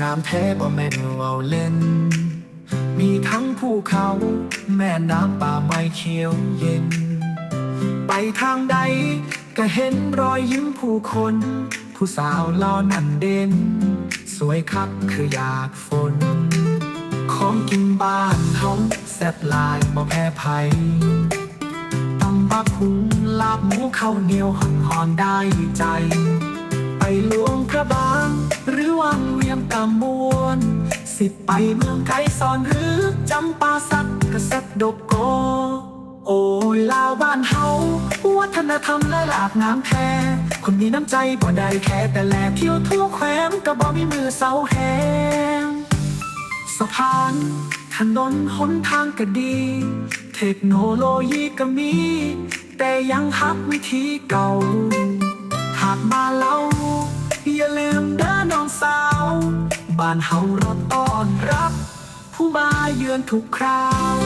งามแท้บ่แม่นเว้าเล่น มีทั้งภูเขา แม่น้ำป่าไม้เขียวเย็น ไปทางใดก็เห็นรอยยิ้มผู้คน ผู้สาวล่านั้นเด่น สวยคักคืออยากฝน ของกินบ้านเฮาแซ่บลายบ่แพ้ไผตำบักหุงลาบหมูข้าวเหนียวหอนหอนได้ใจ ไปหลวงพระบางหรือวัง เวียงกำมวนสิไปเมืองไกลสอนหรือจำปาสักกะแซ่บดกโก โอ้ยลาวบ้านเฮาวัฒนธรรมและหลากงามแท้คนมีน้ำใจบ่ได้แค่แต่แลเที่ยวทั่วแคว้นก็บ่มีมือเสาแหงสะพานถนนหนทางก็ดี เทคโนโลยีก็มี แต่ยังหักวิธีเก่า หากมาเล่าอย่าลืมเด้อน้องสาว บ้านเฮารอต้อนรับ ผู้มาเยือนทุกคราว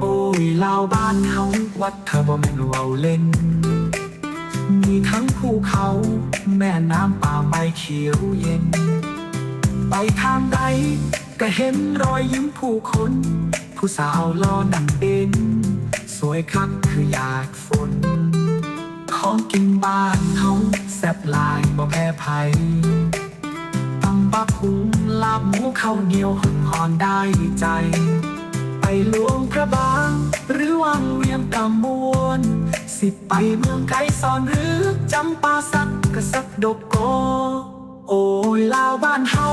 โอ้ยเล่าบ้านเฮาวัดเธอบ่แม่นเว้าเล่น มีทั้งภูเขา แม่น้ำป่าไม้เขียวเย็น ไปทางใดก็เห็นรอยยิ้มผู้คน ผู้สาวรอนั่งเด่นสวยคักคืออยากฝนของกินบ้านเฮา แซ่บลายบ่แพ้ไผตำบักหุงลาบหมูข้าวเหนียวหอนหอนได้ใจ ไปหลวงพระบาง หรือวังเวียงกำมวนสิไปเมืองไกลสอนหรือจำปาสักกะสักดกโก โอ้ยลาวบ้านเฮา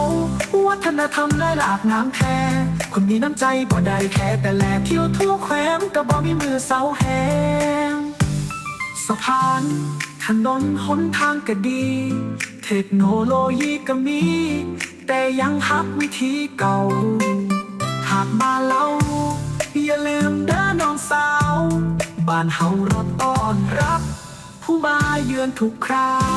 วัฒนธรรมได้หลากงามแท้คนมีน้ำใจบ่ได้แค่แต่แลเที่ยวทั่วแคว้นก็บ่มีมือเสาแหงสะพาน ถนนหนทางก็ดี เทคโนโลยีก็มี แต่ยังหักวิธีเก่า หากมาเล่าอย่าลืมเด้อน้องสาว บ้านเฮารอต้อนรับ ผู้มาเยือนทุกคราว